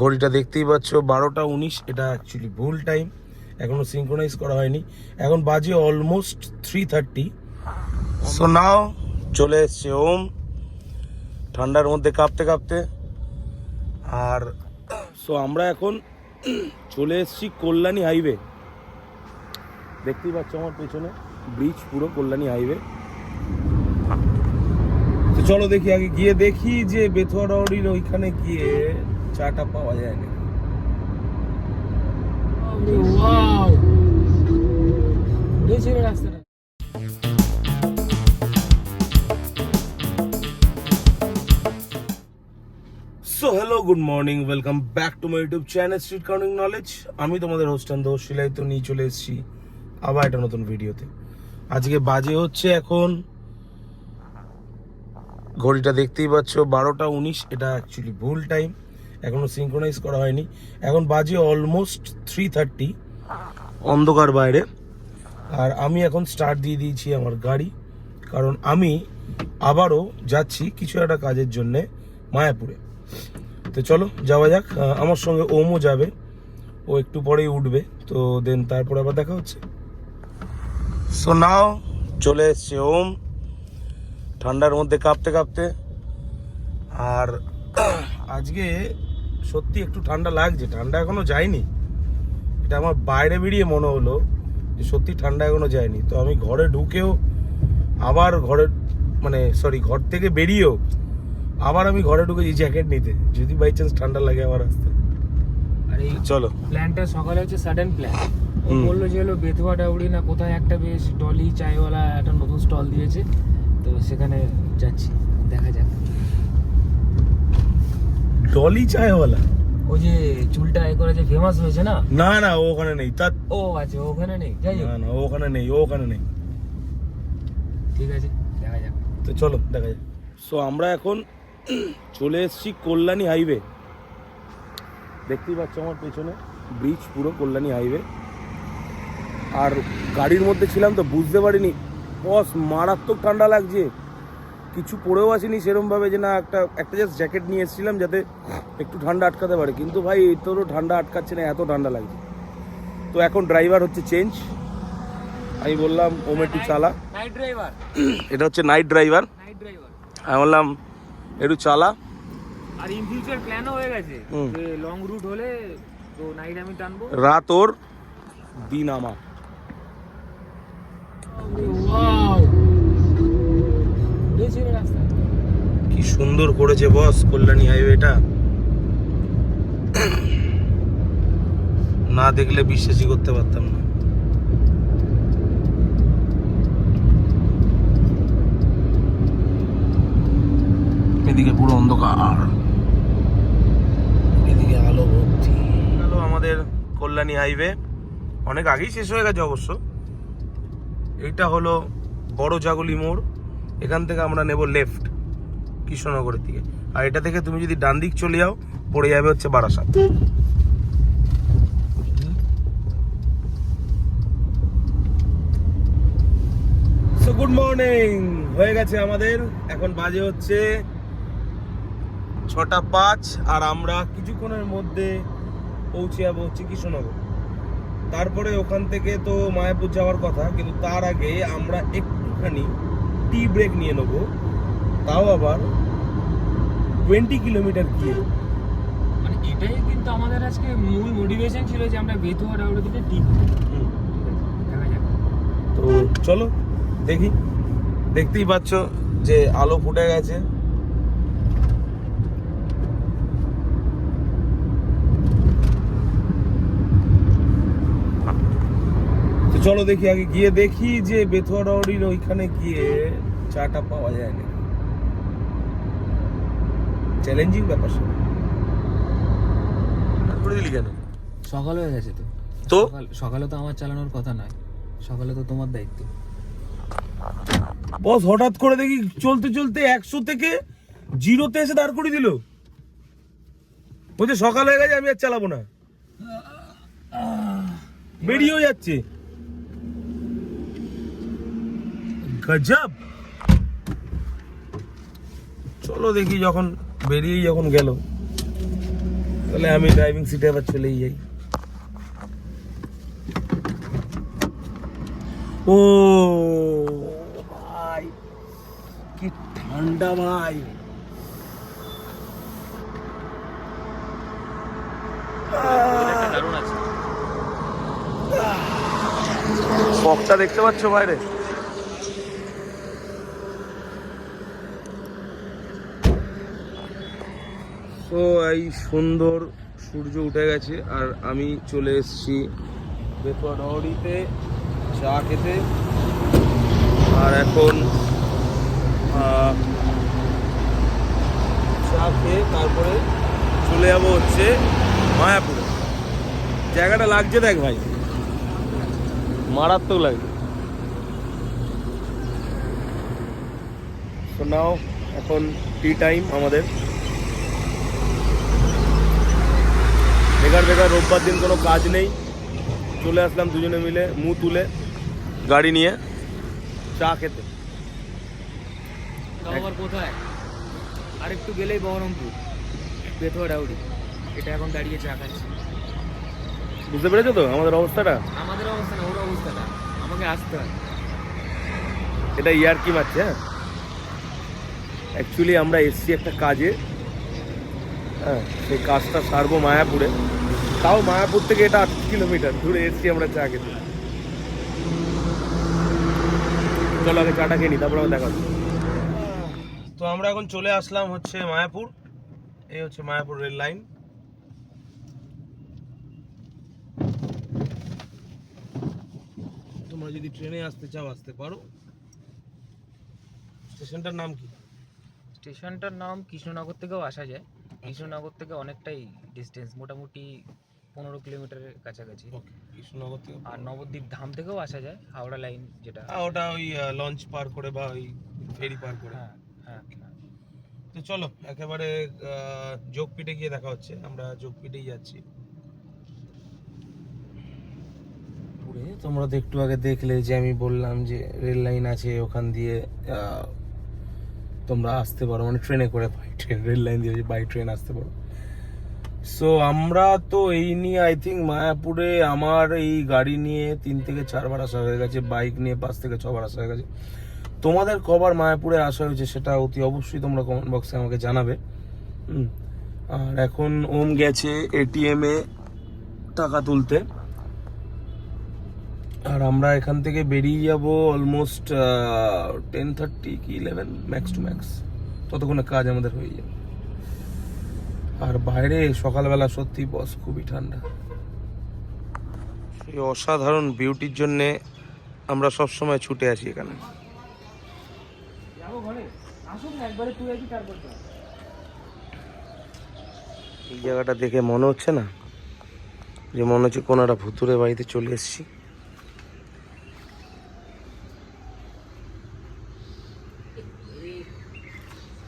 ঘড়িটা দেখতেই পাচ্ছ, বারোটা উনিশ, এটা অ্যাকচুয়ালি ভুল টাইম এখনও সিঙ্ক্রোনাইজ করা হয়নি। এখন বাজে almost three thirty so now চলে এসছে ওম ঠান্ডার মধ্যে কাঁপতে কাঁপতে। আর সো আমরা এখন চলে এসেছি কল্যাণী হাইওয়ে দেখতেই পাচ্ছ আমার পেছনে ব্রিজ পুরো কল্যাণী হাইওয়ে তো চলো দেখি আগে, গিয়ে দেখি যে বেথুয়াডাউরির ওইখানে গিয়ে চাটা পাওয়া যায় না রাস্তাটা। So hello good morning welcome back to my YouTube channel street counting knowledge আমি তোমাদের হোস্টান দোষ শিলাই তো নিয়ে চলে এসেছি আবার একটা নতুন ভিডিওতে আজকে বাজে হচ্ছে এখন ঘড়িটা দেখতেই পাচ্ছ বারোটা উনিশ এটা অ্যাকচুয়ালি ভুল টাইম এখনও সিঙ্ক্রোনাইজ করা হয়নি। এখন বাজে অলমোস্ট থ্রি থার্টি অন্ধকার বাইরে। আর আমি এখন স্টার্ট দিয়ে দিয়েছি আমার গাড়ি। কারণ আমি আবারও যাচ্ছি কিছু একটা কাজের জন্যে মায়াপুরে। তো চলো, যাওয়া যাক। আমার সঙ্গে ওমও যাবে। ও একটু পরেই উঠবে। তো দেন তারপর আবার দেখা হচ্ছে। সো নাও চলে এসছে ওম। ঠান্ডার মধ্যে কাঁপতে কাঁপতে। আর আজকে সত্যি একটু ঠান্ডা লাগছে ঠান্ডা এখনও যায়নি। এটা আমার বাইরে বেরিয়ে মনে হলো যে সত্যি ঠান্ডা এখনও যায়নি। তো আমি ঘরে ঢুকেও আবার ঘরে মানে সরি ঘর থেকে বেরিয়েও আবার আমি ঘরে ঢুকেছি জ্যাকেট নিতে। যদি বাই চান্স ঠান্ডা লাগে আবার আসতে। আর এই চলো। প্ল্যানটা সকালে হচ্ছে সাডেন প্ল্যান ও বলল যে হলো বেথুয়া ডাউড়ি না কোথায় একটা বেশ ডলি চায়ওয়ালা একটা নতুন স্টল দিয়েছে। তো সেখানে যাচ্ছি দেখা যাক। ডলি চায়ওয়ালা। ওই যে চুলটা এ করে যে ফেমাস হয়েছে না? না না ও ওখানে নেই। তার ও আছে ওখানে নেই। যাই হোক। না না ও ওখানে নেই ওখানে নেই। ঠিক আছে দেখা যাক। তো চলো দেখা যাক। সো আমরা এখন চলে এসেছি কল্যাণী হাইওয়ে। দেখতেই পাচ্ছ আমার পেছনে ব্রিজ পুরো কল্যাণী হাইওয়ে। আর গাড়ির মধ্যে ছিলাম তো বুঝতে পারিনি। বস মারাত্মক ঠান্ডা লাগছে। কিছু পরেও আসিনি সেরমভাবে যে না একটা একটা জাস্ট জ্যাকেট নিয়ে এসেছিলাম যাতে একটু ঠান্ডা আটকাতে পারে। কিন্তু ভাই তোরও ঠান্ডা আটকাচ্ছে না এত ঠান্ডা লাগছে। তো এখন ড্রাইভার হচ্ছে চেঞ্জ আমি বললাম ওম একটু চালা। এটা হচ্ছে নাইট ড্রাইভার আমি বললাম একটু চালা। আর ইন ফিউচার প্ল্যানও হয়ে গেছে। যে লং রুট হলে তো নাইট আমি টানবো। রাত ওর দিন আমার। ওয়াও এই ছিল রাস্তা। কি সুন্দর করেছে বস কল্যাণী হাইওয়েটা। না দেখলে বিশ্বাসই করতে পারতাম না। এদিকে পুরো অন্ধকার। এদিকে আলো ভর্তি। গেল আমাদের কল্যাণী হাইওয়ে। অনেক আগেই শেষ হয়ে গেছে অবশ্য। এইটা হলো বড় জাগলি মোড়। এখান থেকে আমরা নেব লেফট কৃষ্ণনগরের দিকে। আর এটা থেকে তুমি যদি ডান দিক চলে যাও, পড়ে যাবে হচ্ছে বারাসাত। গুড মর্নিং হয়ে গেছে আমাদের। এখন বাজে হচ্ছে ছটা পাঁচ, আর আমরা কিছুক্ষণের মধ্যে পৌঁছে যাব হচ্ছে কৃষ্ণনগর। তারপরে ওখান থেকে তো মায়াপুর যাওয়ার কথা, কিন্তু তার আগে আমরা একটুখানি টি ব্রেক নিয়ে নেব। তাও আবার টোয়েন্টি কিলোমিটার গিয়ে। মানে এটাই কিন্তু আমাদের আজকে মূল মোটিভেশন ছিল যে আমরা বেতুয়া ডাউড়ি থেকে যাক। তো চলো দেখি। দেখতেই পাচ্ছ যে আলো ফুটে গেছে। চলো দেখি আগে গিয়ে দেখি যে বেথুয়াডাউরির ওইখানে গিয়ে চাটা পাওয়া যায় না চ্যালেঞ্জিং ব্যাপার সব করে দিলি কেন? সকাল হয়ে গেছে তো। তো? সকালে তো আমার চালানোর কথা নয়। সকালে তো তোমার দায়িত্ব। বস হঠাৎ করে দেখি চলতে চলতে একশো থেকে জিরোতে এসে দাঁড় করে দিল। বলছে সকাল হয়ে গেছে আমি আর চালাবো না। বেরিয়েও যাচ্ছে। গজব। চলো দেখি যখন বেরিয়েই যখন গেল তাহলে আমি ড্রাইভিং সিটে আবার চলেই যাই। ও ভাই কি ঠান্ডা ভাই। ফগটা দেখতে পাচ্ছ বাইরে? তো এই সুন্দর সূর্য উঠে গেছে, আর আমি চলে এসেছি বেতনহরিতে চা খেতে। আর এখন চা খেয়ে তারপরে চলে যাব হচ্ছে মায়াপুরে। জায়গাটা লাগছে দেখ ভাই। মারাত্মক লাগছে। নাও এখন টি টাইম আমাদের। বেকার বেকার রোববার দিন কোনো কাজ নেই। চলে আসলাম দুজনে মিলে মুখ তুলে। গাড়ি নিয়ে? চা খেতে। আবার কোথায়? আর একটু গেলেই বহরমপুর। বেথুয়া ডাউরি। এটা এখন দাঁড়িয়ে চা খাচ্ছি। বুঝতে পেরেছ তো আমাদের অবস্থাটা? আমাদের অবস্থা না ওর অবস্থাটা। আমাকে আসতে হয়। এটা ইয়ার কি মারছে হ্যাঁ? অ্যাকচুয়ালি আমরা এসছি একটা কাজে। হ্যাঁ সেই কাজটা সারবো মায়াপুরে। তাও মায়াপুর থেকে এটা আট কিলোমিটার। দূরে এসছি আমরা চা খেতে। চলো আগে চাটা খেয়ে নি তারপর আবার দেখা তো আমরা এখন চলে আসলাম হচ্ছে মায়াপুর। এই হচ্ছে মায়াপুর রেল লাইন। তোমরা যদি ট্রেনে আসতে চাও আসতে পারো। স্টেশনটার নাম কি? স্টেশনটার নাম কৃষ্ণনগর থেকেও আসা যায়। কৃষ্ণনগর থেকে অনেকটাই ডিস্টেন্স মোটামুটি পনেরো কিলোমিটারের কাছাকাছি। ওকে কৃষ্ণনগর থেকে আর নবদ্বীপ ধাম থেকেও আসা যায় হাওড়া লাইন যেটা। হ্যাঁ, ওটা ওই লঞ্চ পার করে বা ওই ফেরি পার করে। হ্যাঁ হ্যাঁ হ্যাঁ। তো চলো একেবারে আহ, যোগপীঠে গিয়ে দেখা হচ্ছে আমরা যোগপীঠেই যাচ্ছি। পুরে তোমরা তো একটু আগে দেখলে যে আমি বললাম যে রেল লাইন আছে ওখান দিয়ে তোমরা আসতে পারো মানে ট্রেনে করে বাই ট্রেন রেল লাইন দিয়ে বাই ট্রেন আসতে পারো। সো আমরা তো এই নিয়ে আই থিঙ্ক মায়াপুরে আমার এই গাড়ি নিয়ে তিন থেকে চারবার আসা হয়ে গেছে বাইক নিয়ে পাঁচ থেকে ছবার আসা হয়ে গেছে। তোমাদের কবার মায়াপুরে আসা হয়েছে সেটা অতি অবশ্যই তোমরা কমেন্ট বক্সে আমাকে জানাবে। আর এখন ওম গেছে এটিএম টাকা তুলতে। আর আমরা এখান থেকে বেরিয়ে যাব অলমোস্ট টেন থার্টি কি ইলেভেন ম্যাক্স টু ম্যাক্স ততক্ষণে কাজ আমাদের হয়ে যাবে। আর বাইরে সকালবেলা সত্যি বস খুবই ঠান্ডা। এই অসাধারণ বিউটির জন্যে আমরা সব সময় ছুটে আসি এখানে। এই জায়গাটা দেখে মনে হচ্ছে না? যে মনে হচ্ছে কোনো একটা ভুতুরে বাড়িতে চলে এসেছি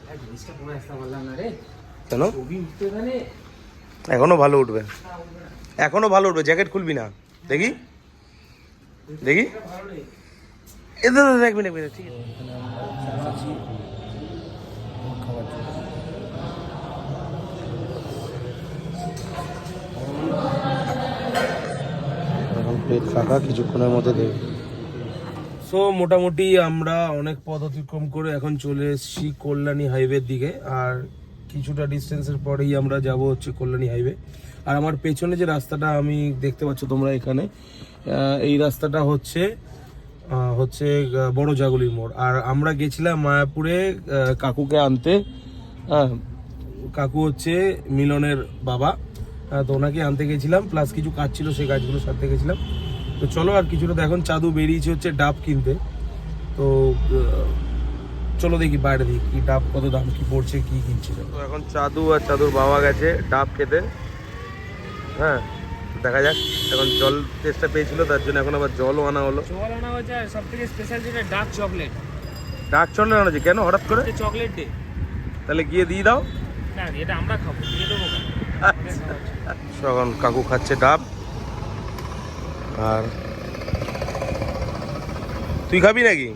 আর জিনিসটা পরে আসতে পারলাম না রে কেন? ছবি এখনও ভালো উঠবে। এখনও ভালো উঠবে জ্যাকেট খুলবি না। দেখি। দেখি। এদের এক মিনিট ঠিক আছে। ফাঁকা কিছুক্ষণের মধ্যে দেবে সো মোটামুটি আমরা অনেক পথ অতিক্রম করে এখন চলে এসেছি কল্যাণী হাইওয়ের দিকে। আর কিছুটা ডিস্টেন্সের পরেই আমরা যাব হচ্ছে কল্যাণী হাইওয়ে আর আমার পেছনে যে রাস্তাটা আমি দেখতে পাচ্ছ তোমরা এখানে এই রাস্তাটা হচ্ছে হচ্ছে বড় জাগুলির মোড়। আর আমরা গেছিলাম মায়াপুরে কাকুকে আনতে। কাকু হচ্ছে মিলনের বাবা। তো ওনাকে আনতে গেছিলাম প্লাস কিছু কাজ ছিল, সেই কাজগুলো সারতে গেছিলাম। তো চলো আর কিছুটা এখন চাদু বেরিয়েছে হচ্ছে ডাব কিনতে। তো চলো দেখি বাইরে দেখি কি ডাব কত দাম কি পড়ছে কি কিনছিল। তো এখন চাদু আর চাদুর বাবা গেছে ডাব খেতে। হ্যাঁ দেখা যাক। এখন জল টেস্টটা পেয়েছিল তার জন্য এখন আবার জলও আনা হলো। জল আনা হয়েছে আর সব থেকে স্পেশাল যেটা ডার্ক চকলেট ডাক চলে আনা হচ্ছে কেন হঠাৎ করে? চকলেট ডে তাহলে গিয়ে দিয়ে দাও। না এটা আমরা খাব দিয়ে দেবো কেন? এখন কাকু খাচ্ছে ডাব। আর তুই খাবি নাকি?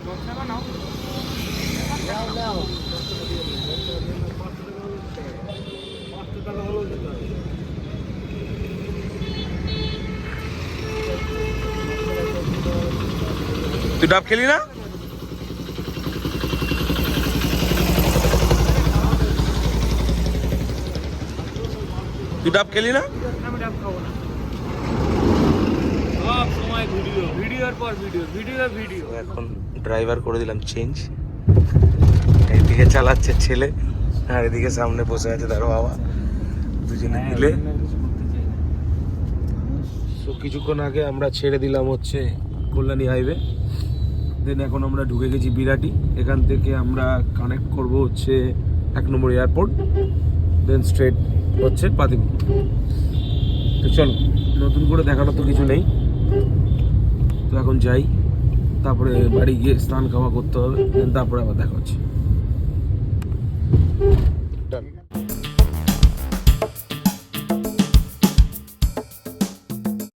তুই ডাব খেলি না? তুই ডাব খেলি না? ডাব না। সব সময় ভিডিও। ভিডিওর পর ভিডিও ভিডিও ভিডিও। এখন ড্রাইভার করে দিলাম চেঞ্জ এইদিকে চালাচ্ছে ছেলে, আর এদিকে সামনে বসে আছে তার বাবা। দুজনে মিলে। তো কিছুক্ষণ আগে আমরা ছেড়ে দিলাম হচ্ছে কল্যাণী হাইওয়ে দেন এখন আমরা ঢুকে গেছি বিরাটি। এখান থেকে আমরা কানেক্ট করব হচ্ছে এক নম্বর এয়ারপোর্ট দেন স্ট্রেট হচ্ছে পাতিপুর তো চলো, নতুন করে দেখানো তো কিছু নেই। তো এখন যাই, তারপরে বাড়ি গিয়ে স্নান খাওয়া করতে হবে। দেন তারপরে আবার দেখা হচ্ছে। Mm-hmm.